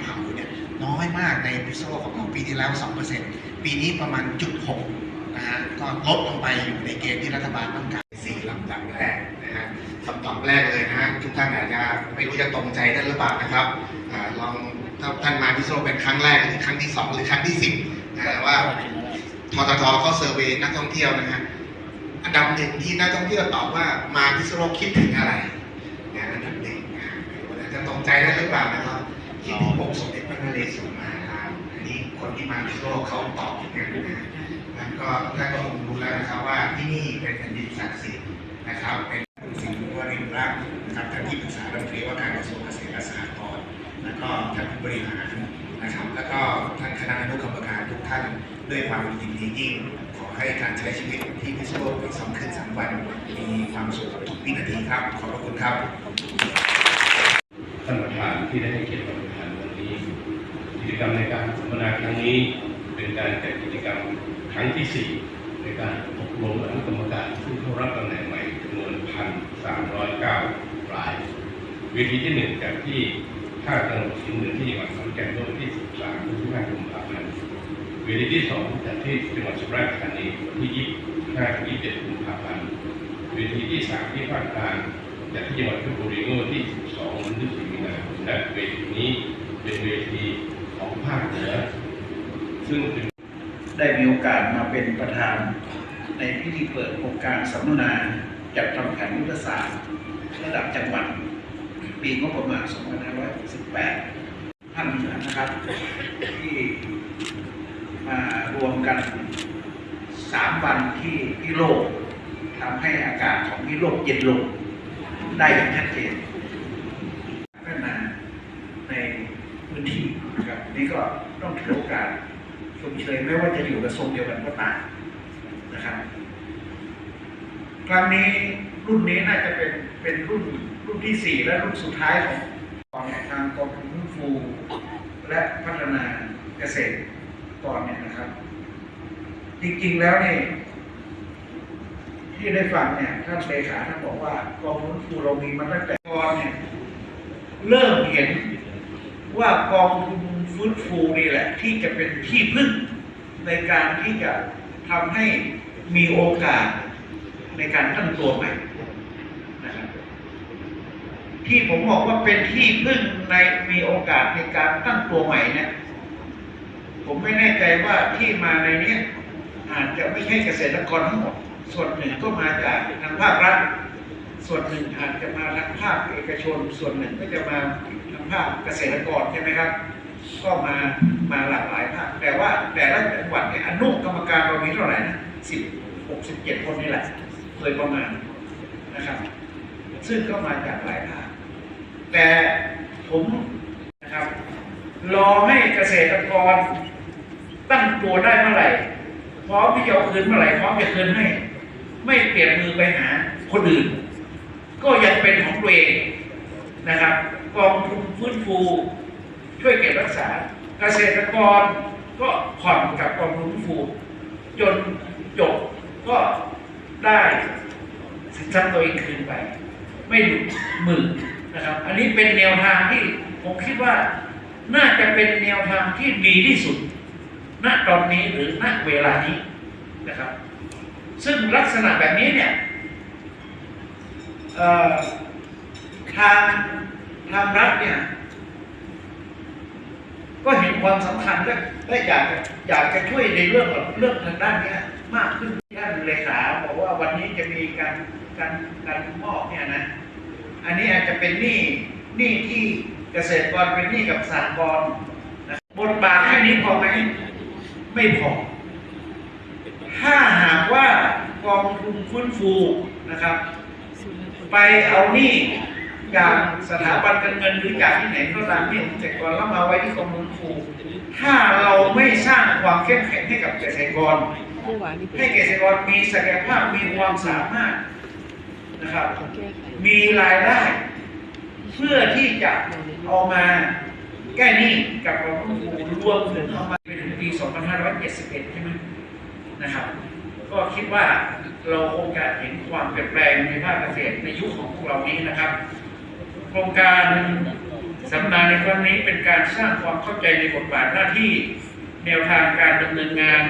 เผาเนี่ยน้อยมากในพิโซของเราปีที่แล้ว 2%ปีนี้ประมาณจุด6นะฮะก็ลดลงไปอยู่ในเกณฑ์ที่รัฐบาลต้องการสี่ลำดับแรกนะฮะคำตอบแรกเลยนะฮะทุกท่านอาจจะไม่รู้จะตรงใจท่านหรือเปล่านะครับอลองถ้าท่านมาพิโซเป็นครั้งแรกหรือครั้งที่สองหรือครั้งที่สิบนะฮะว่าทททเขาเซอร์เวยนักท่องเที่ยวนะฮะอันดับหนึ่งที่นักท่องเที่ยวตอบว่ามาพิโลกคิดถึงอะไรนะอันดับหนึ่งนะจะตรงใจได้หรือเปล่านะครับ คิดถึงองค์สมเด็จพระนเรศวรมหาราชอันนี้คนที่มาพิษณุโลกเขาตอบอย่างนั้นนะแล้วก็ท่านก็คงรู้แล้วนะครับว่าที่นี่เป็นแผ่นดินศักดิ์สิทธิ์นะครับเป็นสิ่งที่วรินทร์รักษ์นะครับท่านที่ปรึกษารัฐมนตรีว่าการกระทรวงเกษตรและสหกรณ์แล้วก็ท่านผู้บริหารนะครับ แล้วก็ท่านคณะอนุกรรมการทุกท่านด้วยความยินดียิ่งขอให้การใช้ชีวิตที่พิษณุโลกอีกสองคืนสามวันมีความสุขทุกวินาทีครับ ขอบพระคุณครับท่านประธานที่ได้ให้เกียรติประธานวันนี้ กิ จกรรมในการสัมมนาครั้งนี้เป็นการจัดกิจกรรมครั้งที่ 4 ในการอบรมอนุกรรมการซึ่งเข้ารับตำแหน่งใหม่จำนวน 1,309ราย เวทีที่1จากที่ท่าจังหวัดสิงเหนือที่จังหวัดขอนแก่นเมื่อวันที่ 13ถึง15กุมภาพันธ์เวทีที่2จากที่จังหวัดสุราษฎร์ธานีวันที่ 25ถึง27กุมภาพันธ์เวทีที่ 3 ที่ภาคกลางจากที่จังหวัดเพชรบุรีเมื่อวันที่ 12ถึง14มีนาคมและเวทีนี้เป็นเวที ของภาคเหนือ ซึ่งได้มีโอกาสมาเป็นประธานในพิธีเปิดโครงการสัมมนาจัดทำแผนยุทธศาสตร์ระดับจังหวัด ปีงบประมาณ 2568 ท่านนะครับ ที่มารวมกัน 3 วันที่ที่โลกทำให้อากาศของที่โลกเย็นลงได้อย่างชัดเจนพัฒนาในพื้นที่ นี่ก็ต้องถือโอกาสชมเชยไม่ว่าจะอยู่กระทรวงเดียวกันก็ตามนะครับครั้งนี้รุ่นนี้น่าจะเป็นเป็นรุ่นรุ่นที่สี่และรุ่นสุดท้ายของของทางกองทุนฟื้นฟู และพัฒนาเกษตรกรเนี่ยนะครับ จริงๆแล้วเนี่ยที่ได้ฟังเนี่ยท่านเลขาท่านบอกว่ากองทุนฟื้นฟูเรามีมาตั้งแต่ก่อนเนี่ยเริ่มเห็นว่ากองทุน ฟื้นฟูนี่แหละ ที่จะเป็นที่พึ่งในการที่จะทำให้มีโอกาสในการตั้งตัวใหม่นะครับที่ผมบอกว่าเป็นที่พึ่งในมีโอกาสในการตั้งตัวใหม่เนี่ยผมไม่แน่ใจว่าที่มาในเนี้ยอาจจะไม่ใช่เกษตรกรทั้งหมด ส่วนหนึ่งก็มาจากทางภาครัฐ ส่วนหนึ่งอาจจะมาทางภาคเอกชน ส่วนหนึ่งก็จะมาทางภาคเกษตรกรใช่ไหมครับ ก็มามาหลากหลายภาคแต่ว่าแต่ละจังหวัดเนี่ยอนุกรรมการเรามีเท่าไหร่นะสิบหกสิบเจ็ดคนนี่แหละโดยประมาณนะครับ ซึ่งก็มาจากหลายภาคแต่ผมนะครับรอให้เกษตรกรตั้งตัวได้เมื่อไหร่พร้อมที่จะเอาคืนเมื่อไหร่พร้อมจะคืนให้ ไม่เปลี่ยนมือไปหาคนอื่น ก็ยังเป็นของตัวเองนะครับกองทุนฟื้นฟู ช่วยเก็บรักษาเกษตรกรก็ผ่อนกับกองทุนฟื้นฟูจนจบก็ได้สินทรัพย์ตัวเองคืนไป ไม่หลุดมือนะครับ อันนี้เป็นแนวทางที่ผมคิดว่า น่าจะเป็นแนวทางที่ดีที่สุด ณตอนนี้หรือณเวลานี้นะครับ ซึ่งลักษณะแบบนี้เนี่ยทางทางรัฐเนี่ย ก็เห็นความสำคัญและและอยากจะอยากจะช่วยในเรื่องเรื่องทางด้านเนี้ยมากขึ้นท่านเลขาบอกว่าวันนี้จะมีการการการมอบเนี่ยนะ อันนี้อาจจะเป็นหนี้หนี้ที่เกษตรกรเป็นหนี้กับสหกรณ์นะบทบาทแค่นี้พอไหมไม่พอ ถ้าหากว่ากองทุนฟื้นฟูนะครับ ไปเอาหนี้ จากสถาบันการเงินหรือจากที่ไหนก็ตามที่เกษตรกรแล้วมาไว้ที่กองทุนฟื้นฟูถ้าเราไม่สร้างความเข้มแข็งให้กับเกษตรกร ให้เกษตรกรมีศักยภาพมีความสามารถนะครับ มีรายได้ เพื่อที่จะเอามาแก้หนี้กับกองทุนฟื้นฟูรวมถึงเอามาไปถึงปี 2571 ใช่ไหมนะครับก็คิดว่าเราคงจะเห็นความเปลี่ยนแปลงในภาคเกษตรในยุคของพวกเรานี้นะครับโครงการสัมมนาในครั้งนี้เป็นการสร้างความเข้าใจในบทบาทหน้าที่ แนวทางการดำเนินงาน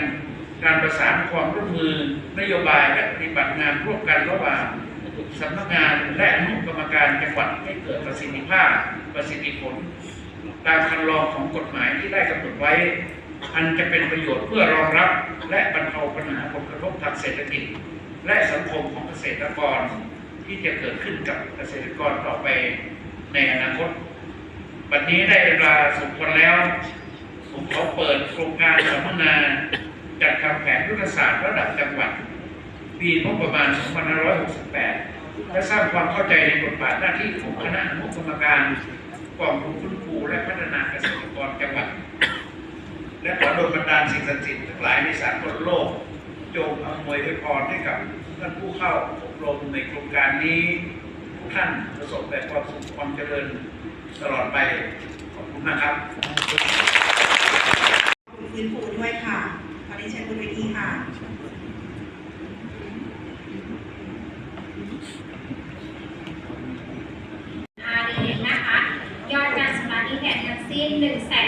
การประสานความร่วมมือนโยบายและปฏิบัติงานร่วมกันระหว่างสำนักงานและอนุกรรมการจังหวัดให้เกิดประสิทธิภาพประสิทธิผล ตามคันลองของกฎหมายที่ได้กำหนดไว้ อันจะเป็นประโยชน์เพื่อรองรับ และบรรเทาปัญหาผลกระทบทางเศรษฐกิจ และสังคมของเกษตรกร ที่จะเกิดขึ้นกับเกษตรกรต่อไปในอนาคตวันนี้ได้เวลาสมควรแล้ว ผมขอเปิดโครงการสัมมนาจัดทำแผนยุทธศาสตร์ระดับจังหวัด ปีงบประมาณ 2568 และสร้างความเข้าใจในบทบาทหน้าที่ของคณะอนุกรรมการกองทุนฟื้นฟูและพัฒนาเกษตรกรจังหวัด และขอโดนบันดาลสิ่งศักดิ์สิทธิ์ทั้งหลายในสากลโลก จงอำนวยพรให้กับท่านผู้เข้าอบ รมในโครงการนี้ทุกท่านประสบแต่ความสุขความเจริญตลอดไป ขอบคุณนะครับคุณฟื้นฟูด้วยค่ะตอนนี้เชิญคุณเวทีค่ะอาดีนะคะยอดการสมัะหนี้เนี่งทั้งสิ้น1 0 0 0 0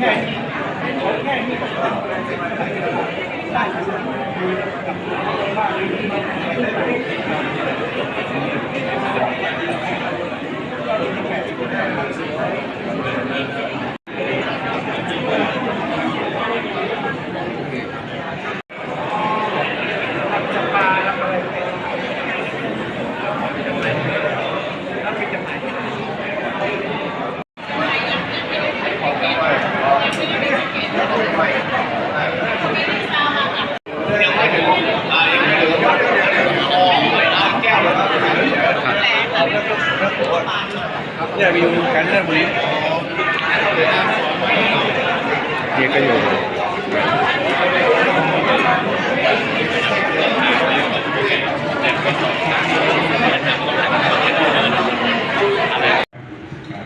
แค่นี้ขอแค่นี้ก็พอได้ครับบ้านนี้จะปลารับอะไรรับไปจำหน่าย เนี่ยมีการเลื่อนบุรี เฮียก็อยู่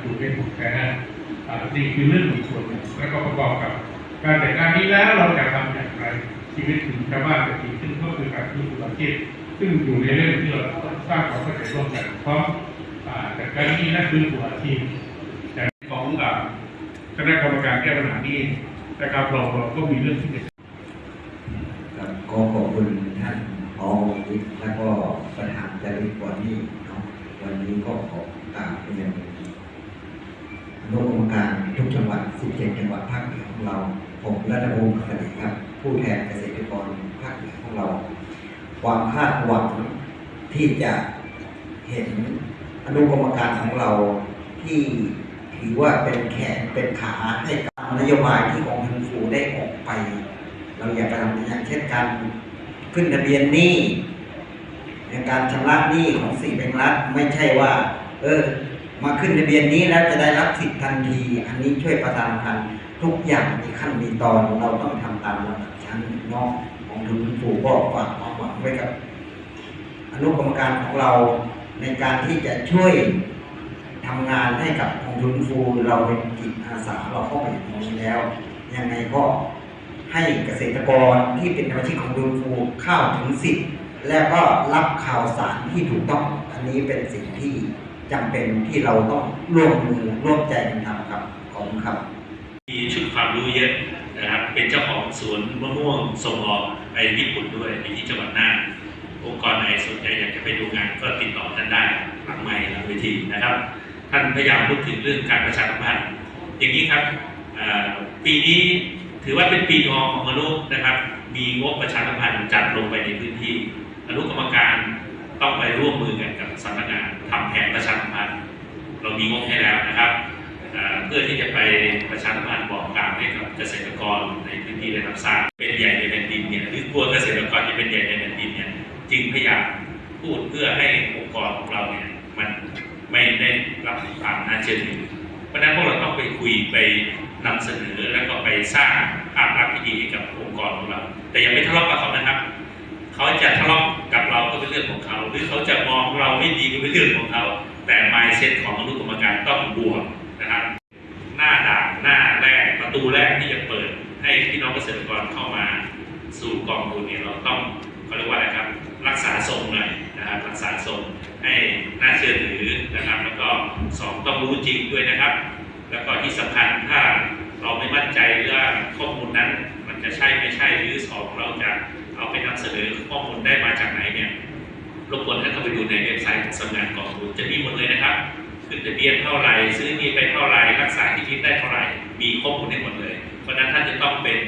ดูเป็นผลแพ้นี่คือเรื่องอีกส่วนหนึ่งแล้วก็ประกอบกับ การจัดการนี้แล้วเราจะทำอย่างไรชีวิตถึงชาวบ้านจะดีขึ้นก็คือ การที่อุอาชีพซึ่งอยู่ในเรื่องที่เราต้องสร้างความเข้าใจร่วมกันเพราะอ่าจัดการนี้นั่นคืออุอาชีพแต่ของอ่าคณะกรรมการแก้ปัญหานี้นะครับเราเราก็มีเรื่องที่จะครับขอขอบคุณท่านผอวิทย์และก็ประธานจริตวันนี้ก็ขอกราบเรียนอนุกรรมการทุกจังหวัด 17 จังหวัดภาคเหนือของเรา ผมรัตพงศ์สวัสดีครับ ผู้แทน ความคาดหวังที่จะเห็นอนุกรรมการของเราที่ถือว่าเป็นแขนเป็นขาให้กับนโยบายที่องค์ทุนฟูได้ออกไป เราอยากจะทำอย่างเช่นการขึ้นทะเบียนหนี้ในการชำระหนี้ของสี่แบงก์รัฐไม่ใช่ว่า เออ มาขึ้นทะเบียนนี้แล้วจะได้รับสิทธิ์ทันที อันนี้ช่วยประชาสัมพันทุกอย่างมีขั้นมีตอนเราต้องทำตามลำดับชั้นนอกของทุนผูกก็ฝากควา ไว้กับอนุกรรมการของเราในการที่จะช่วยทำงานให้กับกองทุนฟูเราเป็นจิตอาสาเราเข้าไปอยู่ตรงนี้แล้วยังไงก็ให้เกษตรกรที่เป็นสมาชิกของกองทุนฟูเข้าถึงสิทธิ์แล้วก็รับข่าวสารที่ถูกต้องอันนี้เป็นสิ่งที่จำเป็นที่เราต้องร่วมมือร่วมใจกันทำครับขอบคุณครับมีชุดความรู้เยอะนะครับเป็นเจ้าของสวนมะม่วงส่งออก ไปญี่ปุ่นด้วยไปที่จังหวัดน่านองค์กรไหนสนใจอยากจะไปดูงานก็ติดต่อท่านได้หลังไมค์หลังเวทีนะครับ ท่านพยายามพูดถึงเรื่องการประชาสัมพันธ์อย่างนี้ครับปีนี้ถือว่าเป็นปีทองของมนุนะครับ มีงบประชาสัมพันธ์จัดลงไปในพื้นที่อนุกรรมการต้องไปร่วมมือกันกับสำนักงานทำแผนประชาสัมพันธ์เรามีงบให้แล้วนะครับ เพื่อที่จะไปประชาสัมพันธ์บอกกล่าวให้กับเกษตรกรในพื้นที่ได้รับทราบเป็นใหญ่ในแผ่นดินเนี่ยหรือกลัวเกษตรกรจะเป็นใหญ่ในแผ่นดินเนี่ยจึงพยายามพูดเพื่อให้องค์กรของเราเนี่ยมันไม่ได้รับความน่าเชื่อถือเพราะนั้นพวกเราต้องไปคุยไปนำเสนอแล้วก็ไปสร้างภาพลักษณ์ที่ดีให้กับองค์กรของเรา แต่อย่าไปทะเลาะกับเขานะครับเขาจะทะเลาะกับเราก็เป็นเรื่องของเขา หรือเขาจะมองเราไม่ดีก็เป็นเรื่องของเขา แต่ mindset ของอนุกรรมการต้องบวกนะครับ หน้าด่านหน้าแรกประตู แรกที่จะเปิดให้พี่น้องเกษตรกรเข้ามาสู่กองทุนเนี่ยเราต้องเขาเรียกว่าอะไรครับ รักษาทรงหน่อยนะครับรักษาทรงให้น่าเชื่อถือนะครับ แล้วก็สองต้องรู้จริงด้วยนะครับ แล้วก็ที่สำคัญถ้าเราไม่มั่นใจว่าข้อมูลนั้น มันจะใช่ไม่ใช่หรือสองเราจะเอาไปนำเสนอข้อมูลได้มาจากไหนเนี่ยรบกวนท่านเข้าไปดูในเว็บไซต์ของสำนักงานกองทุนจะมีหมดเลยนะครับขึ้นทะเบียนเท่าไหร่ซื้อนี่ไปเท่าไหร่รักษาที่ดินได้ะฉะนั้นท่านจะต้องเป็น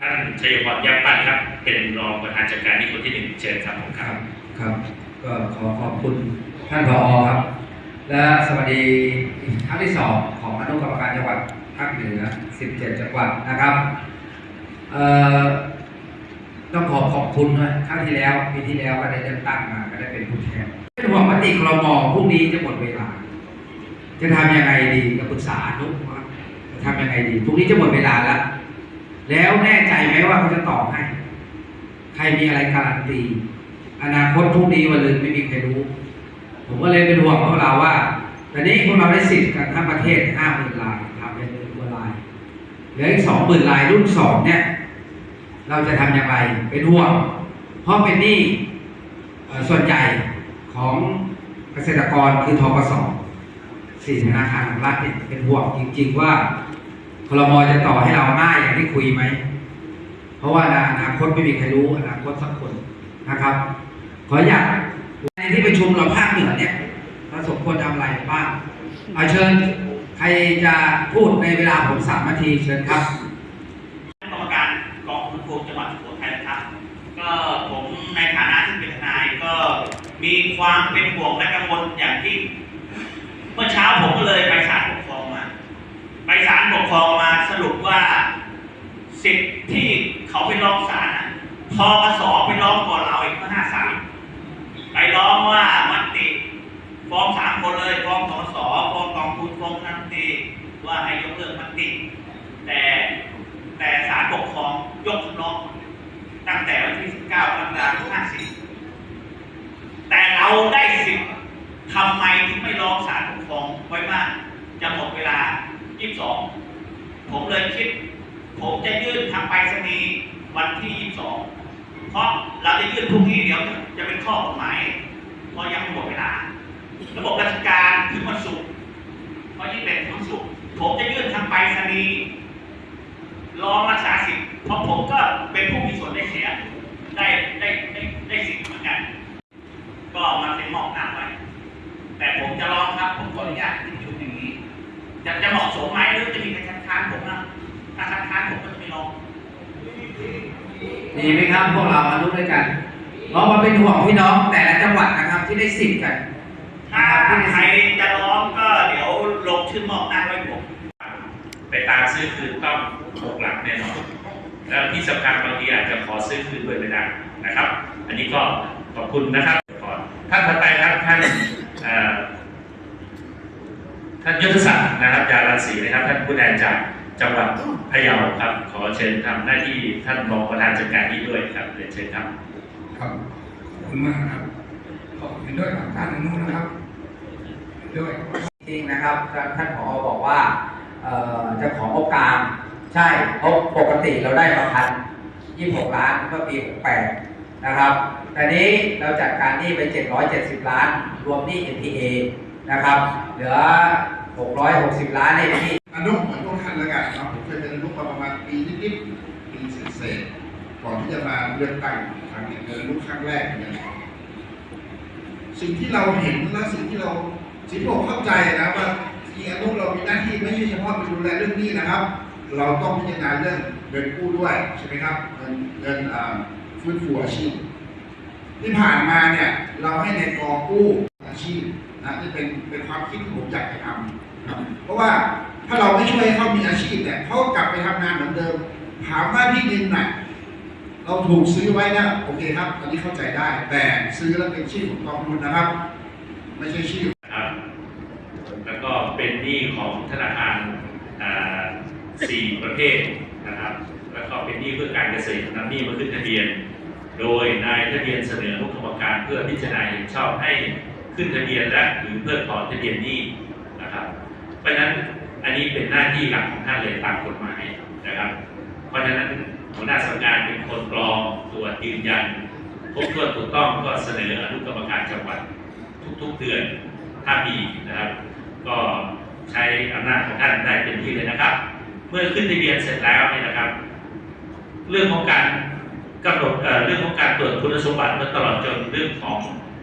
ท่านชัยพรยับปันครับ เป็นรองประธานจัดการที่คนที่หนึ่งเชิญครับผมคครัรับบครับ ก็ขอขอบคุณท่านผอครับ และสวัสดีครั้งที่สองของอนุกรรมการจังหวัดภาคเหนือ 17 จังหวัดนะครับเอ่อต้องขอขอบคุณด้วยครั้งที่แล้วปีที่แล้วก็ได้เลือกตั้งมาก็ได้เป็นผู้แทนเป็นห่วงมติครมพรุ่งนี้จะหมดเวลา จะทำยังไงดีจะปรึกษาอนุว่าจะ ทำยังไงดีพรุ่งนี้จะหมดเวลาแล้ว แล้วแน่ใจไหมว่าเขาจะตอบให้ ใครมีอะไรการันตี อนาคตพรุ่งนี้วันลืนไม่มีใครรู้ ผมก็เลยเป็นห่วงพวกเราว่าตอนนี้พวกเราได้สิทธิ์กันทั้งประเทศห้าหมื่นลายทำเป็นหมื่นกว่าลายเหลืออีกสองหมื่นลายรุ่นสองเนี่ย เราจะทำอย่างไรเป็นห่วง เพราะเป็นหนี้เอ่อส่วนใหญ่ของเกษตรกรคือทกสสี่ธนาคารของรัฐเนี่ยเป็นห่วงจริง ๆ ว่า คลมจะต่อให้เราง่ายอย่างที่คุยไหม เพราะว่าอนาคตไม่มีใครรู้อนาคตสักคนนะครับ ขออยากในที่ประชุมเราภาคเหนือเนี่ยเราสมควรทำอะไรบ้างเอาเชิญใครจะพูดในเวลาผมสามนาทีเชิญครับกรรมการกองทุนฟูจังหวัดสุโขทัยนะครับ ก็ผมในฐานะที่เป็นทนายก็มีความเป็นห่วงและกังวลอย่างที่ เมื่อเช้าผมก็เลยไปศาลปกครองม ไปศาลปกครองมาสรุปว่าสิทธิ์ที่เขาไปร้องศาลทกสไปร้องก่อนเราอีกเมื่อห้าสามไปร้องว่ามติฟ้องสามคนเลยฟ้องทกสฟ้องกองทุนฟ้องนันตีว่าให้ยกเลิกมติ แต่แต่ศาลปกครองยกคำร้องตั้งแต่วันที่19กรกฎาคม54แต่เราได้สิทธิ์ทำไม 22ผมเลยคิด ผมจะยื่นทางไปรษณีย์วันที่22เพราะเราจะยื่นพรุ่งนี้เดี๋ยวจะเป็นข้อกฎหมายเพราะยังไม่หมดเวลา ระบบราชการถึงวันศุกร์เพราะยี่สิบเอ็ดถึงวันศุกร์ผมจะยื่นทางไปรษณีย์รองรักษาสิทธิ์เพราะผมก็เป็นผู้มีส่วนได้เสียได้ได้ได้ได้สิทธิ์เหมือนกัน ก็มันเป็นมอบหน้าไว้ ดีไหมครับพวกเรามารู้ด้วยกันเรามาเป็นห่วงพี่น้องแต่ละจังหวัดนะครับที่ได้สิทธิ์กัน ถ้าใครจะร้องก็เดี๋ยวลงชื่อมอบหน้าไว้ผมไปตามซื้อคืนต้องหกหลักแน่นอนแล้วที่สำคัญบางทีอาจจะขอซื้อคืนด้วยไม่ได้นะครับ อันนี้ก็ขอบคุณนะครับก่อนท่านถัดไปครับท่านท่านยุทธศักดิ์นะครับยาลาศรีนะครับท่านผู้แทนจาก จังหวัดพะเยาครับขอเชิญทำหน้าที่ท่านรองประธานจัดการนี้ด้วยครับเรียนเชิญครับครับขอบคุณมากครับขอบคุณด้วยกับการอนุนะครับเห็นด้วยจริงนะครับท่านผอบอกว่าเอ่อจะของบกลางใช่เพราะปกติเราได้ประพันยี่หกล้านเมื่อปีหกแปดนะครับแต่นี้เราจัดการหนี้ไปเจ็ดร้อยเจ็ดสิบล้าน รวมหนี้ NPA นะครับ เหลือหกร้อยหกสิบล้านในที่อนุานแล้วกันเนาะผมเคยเป็นอนุมาประมาณปีนิดๆปีเศษๆก่อนที่จะมาเลือกตั้งครั้งนี้เป็นอนุครั้งแรกเนี่ยสิ่งที่เราเห็นและสิ่งที่เราสิ่งที่ผมเข้าใจนะว่าที่อนุเรามีหน้าที่ไม่ใช่เฉพาะไปดูแลเรื่องนี้นะครับ เราต้องพิจารณาเรื่องเงินกู้ด้วยใช่ไหมครับเงินเงินอ่าฟื้นฟูอาชีพที่ผ่านมาเนี่ยเราให้ในกอกู้อาชีพนะนี่เป็นเป็นความคิดที่ผมอยากจะทำเพราะว่า ถ้าเราไม่ช่วยให้เขามีอาชีพเนี่ยเขากลับไปทำงานเหมือนเดิม ถามว่าที่ดินน่ะเราถูกซื้อไว้นะโอเคครับอันนี้เข้าใจได้ แต่ซื้อแล้วเป็นชื่อของกองทุนนะครับ ไม่ใช่ชื่อครับ แล้วก็เป็นหนี้ของธนาคารสี่ประเภทนะครับ แล้วก็เป็นหนี้เพื่อการเกษตรนำหนี้มาขึ้นทะเบียน โดยนายทะเบียนเสนอผู้กรรมการเพื่อพิจารณาเห็นชอบให้ขึ้นทะเบียนและหรือเพิกถอนทะเบียนหนี้นะครับ เพราะฉะนั้น อันนี้เป็นหน้าที่หลักของท่านเลยตามกฎหมายนะครับ เพราะฉะนั้นหัวหน้าสำนักงานเป็นคนกรองตรวจยืนยันครบถ้วนถูกต้องก็เสนออนุกรรมการจังหวัดทุกๆเดือนถ้ามีนะครับ ก็ใช้อำนาจของท่านได้เต็มที่เลยนะครับ เมื่อขึ้นทะเบียนเสร็จแล้วเนี่ยนะครับ เรื่องของการกำหนดเรื่องของการตรวจคุณสมบัติมาตลอดจนเรื่องของ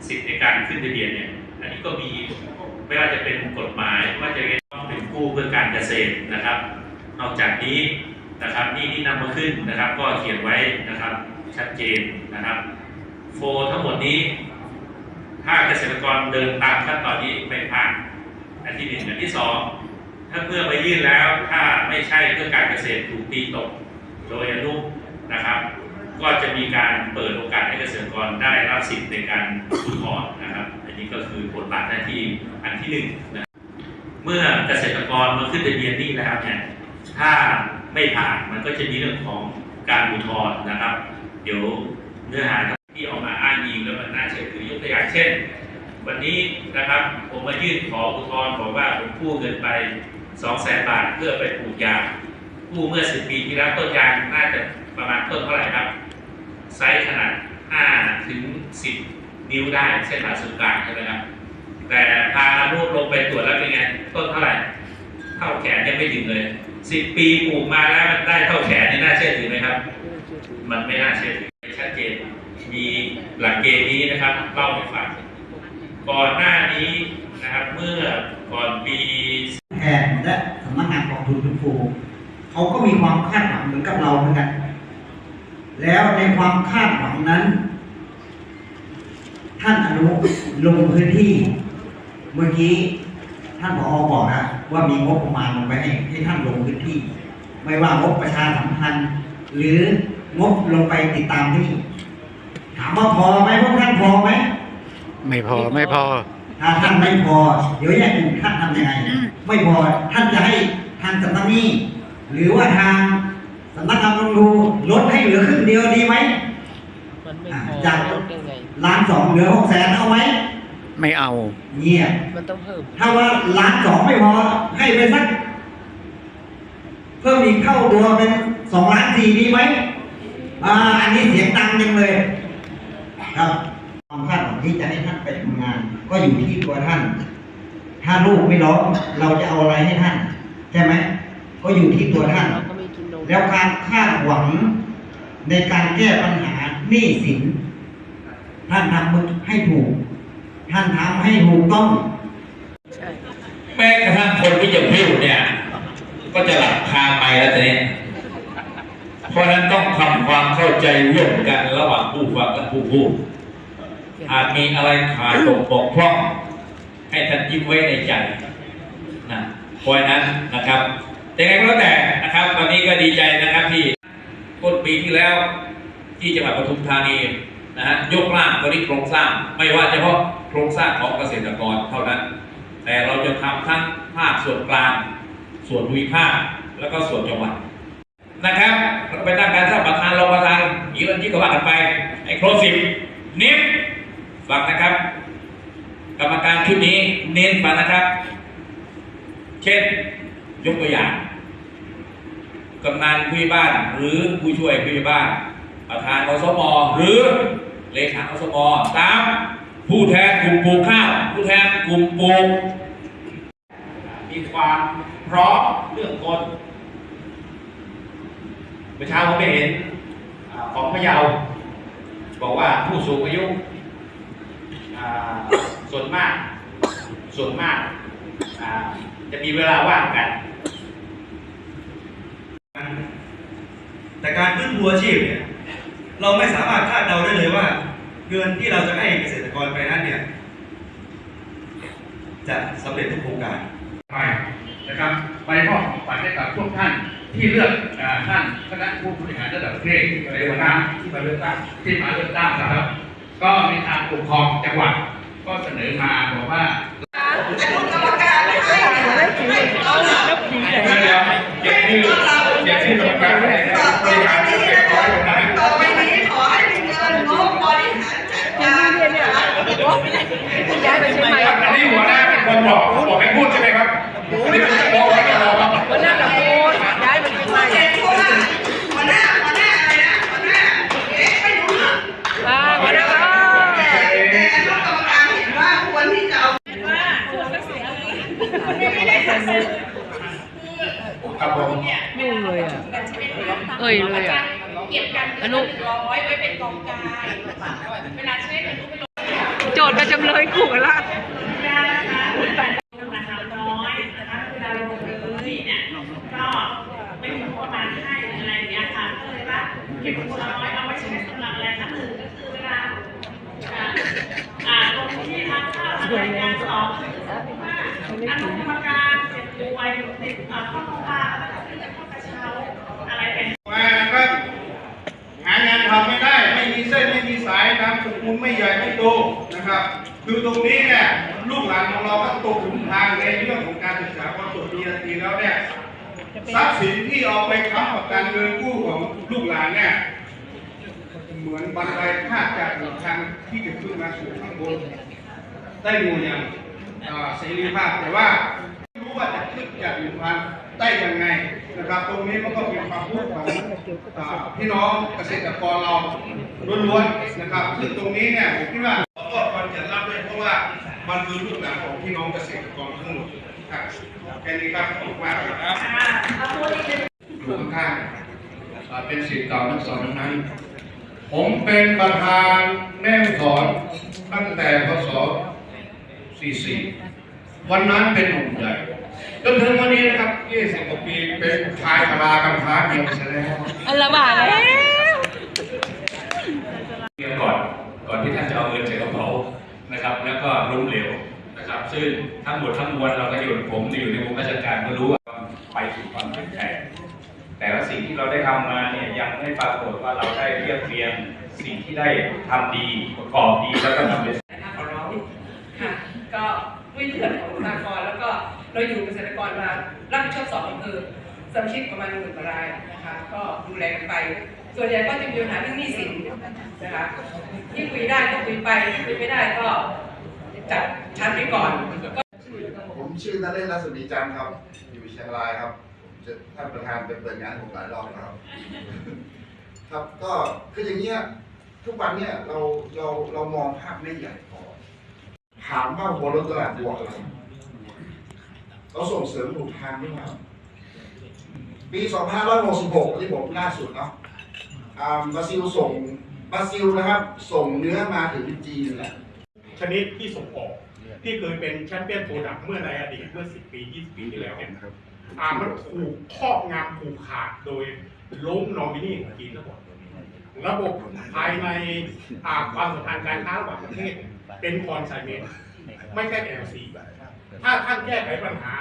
สิทธิในการขึ้นทะเบียนเนี่ย อันนี้ก็มีไม่ว่าจะเป็นกฎหมายว่าจะเป็นู้เพื่อการเกษตรนะครับ นอกจากนี้นะครับนี่ที่นำมาขึ้นนะครับ ก็เขียนไว้นะครับชัดเจนนะครับโฟทั้งหมดนี้ ถ้าเกษตรกรเดินตามขั้นตอนนี้ไม่ผ่านอันที่หนึ่งอันที่สองถ้าเมื่อไปยื่นแล้วถ้าไม่ใช่เพื่อการเกษตรถูกตีตก โดยอนุนะครับ ก็จะมีการเปิดโอกาสให้เกษตรกรได้รับสิทธิ์ในการอุทธรณ์นะครับ อันนี้ก็คือบทบาทหน้าที่อันที่หนึ่งนะ เมื่อเกษตรกรมาขึ้นทะเบียนนี้แล้วเนี่ยถ้าไม่ผ่านมันก็จะมีเรื่องของการอุทธรณ์นะครับ เดี๋ยวเนื้อหาที่ออกมาอ้างอิงแล้วมันน่าเชื่อถือยกตัวอย่างเช่น วันนี้นะครับผมมายื่นขออุทธรณ์บอกว่าผมกู้เงินไป2 0 0แสนบาทเพื่อไปปลูกยางกู้เมื่อ10ปีที่แล้วต้นยางน่าจะประมาณต้นเท่าไหร่ครับ ไซส์ขนาด5ถึง10 นิ้วได้เส้นผ่าศูนย์กลางใช่ไหมครับ แต่พาลูกลงไปตรวจแล้วเป็นไง ต้นเท่าไหร่ เท่าแขนยังไม่ถึงเลย10ปีปลูกมาแล้วมันได้เท่าแขนนี่น่าเชื่อถือไหมครับ มันไม่น่าเชื่อถือชัดเจนมีหลักเกณฑ์นี้นะครับเล่าให้ฟังก่อนหน้านี้นะครับเมื่อก่อนปีแทนและสำนักงานกองทุนฟื้นฟูเขาก็มีความคาดหวังเหมือนกับเราเหมือนกันแล้วในความคาดหวังนั้น ท่านอนุลงพื้นที่ เมื่อกี้ท่านผอบอกนะว่ามีงบประมาณลงไปให้ให้ท่านลงพื้นที่ ไม่ว่างบประชาสัมพันธ์ หรืองบลงไปติดตามที่ถามว่าพอไหมพวกท่านพอไหมไม่พอไม่พอ ถ้าท่านไม่พอ เดี๋ยวแยกอื่นท่านทำยังไง ไม่พอท่านจะให้ทางสำนักหนี้ หรือว่าทางสำนักงานบำรุงลดให้เหลือครึ่งเดียวดีไหมมันไม่อ่าพอจากลดยังไงล้านสองเหลือหกแสนเอาไหม ไม่เอา เงียบมันต้องเพิ่ม ถ้าว่าล้านสองไม่พอ ให้ไปสัก เพิ่มอีกเท่าตัวเป็นสองล้านสี่ดีไหมอ่า อันนี้เสียงดังจังเลย ครับความคาดหวังที่จะให้ท่านไปทำงาน ก็อยู่ที่ตัวท่าน ถ้าลูกไม่ร้องเราจะเอาอะไรให้ท่าน ใช่ไหมก็อยู่ที่ตัวท่านเราก็ไม่กินนมแล้วการคาดหวังในการแก้ปัญหาหนี้สินท่านทำให้ถูก ท่านทำให้ถูกต้องใช่แม้กระทั่งคนที่จะพิ้วเนี่ย ก็จะหลับคาไปแล้วตอนนี้พราะฉะนั้นต้องทำความเข้าใจร่วมกันระหว่างผู้ฟังและผู้พูดอาจมีอะไรขาดตกบกพร่อง ให้ท่านยิ้มไว้ในใจนะเพราะฉะนั้นนะครับแต่ไงก็แล้วแต่นะครับตอนนี้ก็ดีใจนะครับที่ต้นปีที่แล้วที่จังหวัดปทุมธานีนะฮะยกร่างตัวนี้โครงสร้างไม่ว่าเฉพาะ โครงสร้างของเกษตรกรเท่านั้น แต่เราจะทำทั้งภาคส่วนกลาง ส่วนภูมิภาค แล้วก็ส่วนจังหวัดนะครับเราไปตั้งการสร้างประธานรองประธานอีกวันที่กว่ากันไปไอ้โครสิบเน้นฟังนะครับ กรรมการชุดนี้เน้นฟังนะครับ เช่นยกตัวอย่างกำนันผู้ใหญ่บ้านหรือผู้ช่วยผู้ใหญ่บ้าน ประธานอสมหรือเลขาอสมสาม ผู้แทนกลุ่มปลูกข้าวผู้แทนกลุ่มปลูกมีความพร้อมเรื่องคนเมื่อเช้าผมไปเห็นอของพะเยาบอกว่าผู้สูงอายุส่วนมากส่วนมากจะมีเวลาว่างกัน แต่การฟื้นฟูอาชีพเนี่ยเราไม่สามารถคาดเดาได้เลยว่า เงินที่เราจะให้เกษตรกรไปนั้นเนี่ยจะสำเร็จทุกโครงการไปนะครับไปมอบของขวัญให้กับพวกท่านที่เลือกท่านคณะผู้บริหารระดับประเทศในวันนั้นที่มาเลือกตั้งที่มาเลือกตั้งนะครับ ก็มีทางปกครองจังหวัดก็เสนอมาบอกว่า กรรมการไม่ให้ไม่เอาหลัก เดี๋ยวเก็บที่เก็บที่ตรงกลางให้นะบริหารเก็บร้อยตรงนั้น ต่อไปนี้ขอให้มีเงินงบบริหารจัดการเนี่ย ย้ายไปเชียงใหม่อันนี้หัวหน้าเป็นคนบอกบอกให้พูดใช่ไหมครับอันนี้เป็นบอกให้เราครับวันนั้นเราพูดย้ายไปเชียงใหม่เจ็ดคนหัวหน้าหัวหน้าอะไรนะหัวหน้าเอ๊ะไม่รู้เรื่องอ่าวันนั้นก็แต่แต่อนุกรรมการเห็นว่าควรที่จะเอาครับผมยุ่งเลยอะเอ้ยเลยอะเก็บกันอนุร้อยไว้เป็นกองกลางเวลาใช้อนุไปลงโจทย์กับจำเลยขู่กันละ ได้นะคะราคาน้อยนะคะเวลาลงเลยเนี่ยก็ไม่มีงบประมาณให้อะไรอย่างเงี้ยค่ะก็เลยว่าเก็บคนละน้อยเอาไว้ใช้สำหรับอะไรคะหนึ่งก็คือเวลาอ่าอ่าลงที่ทำข้าวทำรายงานสองคือว่าอนุกรรมการเจ็บป่วยติดอ่าเข้าโรงพยาบาลแล้วก็ขึ้นจากข้อกระเช้าอะไรเป็น มาครับหางานทำไม่ได้ ไม่มีเส้นไม่มีสาย น้ำสกุลไม่ใหญ่ไม่โตนะครับ คือตรงนี้เนี่ยลูกหลานของเราก็ตกหลุมทางในเรื่องของการศึกษาพอจบปริญญาตรีแล้วเนี่ยทรัพย์สินที่เอาไปค้ำประกันเงินกู้ของลูกหลานเนี่ยเหมือนบันไดพาดจากหนึ่งทางที่จะขึ้นมาสู่ข้างบนได้อยู่อย่างเสรีภาพแต่ว่ารู้ว่าจะขึ้นจากหนึ่งพัน ได้ยังไงนะครับ ตรงนี้มันก็เป็นความพูดของพี่น้องเกษตรกรเราล้วนๆนะครับซึ่งตรงนี้เนี่ยผมคิดว่าก็ควรจะรับด้วยเพราะว่ามันคือลูกหลานของพี่น้องเกษตรกรทั้งหมดครับแค่นี้ครับขอบคุณมากครับอยู่ข้างๆอ่าเป็นศิษย์เก่าทั้งสองนั้น ผมเป็นประธานแม่สอนตั้งแต่พศ44 วันนั้นเป็นหนุ่มใหญ่ จนถึงวันนี้นะครับ20กว่าปีเป็นชายชรากันค้าเดียวเสียแล้วอันละบาทแล้วเรียนก่อนก่อนที่ท่านจะเอาเงินใส่กระเป๋านะครับ แล้วก็ล้มเหลวนะครับ ซึ่งทั้งหมดทั้งมวลเราก็อยู่ผมอยู่ในวงราชการก็รู้ว่าไปสู่ความเข้มแข็งแต่ว่าสิ่งที่เราได้ทำมาเนี่ยยังไม่ปรากฏว่าเราได้เรียบเรียงสิ่งที่ได้ทำดีประกอบดีแล้วก็ทำเป็นของเราค่ะก็ด้วยเลือดของประชากรแล้วก็ เราอยู่เกษตรกรมารับผิดชอบสองอำเภอสมาชิกประมาณหมื่นกว่ารายนะคะก็ดูแลกันไป ส่วนใหญ่ก็จะมีปัญหาเรื่องหนี้สินนะคะที่คุยได้ก็คุยไปที่คุยไม่ได้ก็จัดชั้นไปก่อนผมชื่อนเรศรัศมีจันทร์ครับ อยู่เชียงรายครับจะท่านประธานไปเปิดงานผมหลายรอบแล้วครับ ครับก็คืออย่างเงี้ยทุกวันเนี่ยเราเราเรามองภาพไม่ใหญ่พอถามว่าหัวรถตลาดบวกอะไร เราส่งเสริมหลูกทางหรือเปล่าปี 2566 ที่ผมล่าสุดเนาะบราซิลส่งบราซิลนะครับ ส่งเนื้อมาถึงจีนแหละชนิดที่ส่งออก ที่เคยเป็นแชมเปี้ยนโปรดักเมื่อในอดีตเมื่อ 10 ปี 20 ปีที่แล้วเนี่ยอามันถูกครอบงำถูกขาดโดยล้มนอมินีของจีนทั้งหมดระบบภายในความสัมพันธ์การค้าระหว่างประเทศ เป็นคอนไซเมนต์ไม่ใช่เอลซี ถ้าท่านแก้ไขปัญหา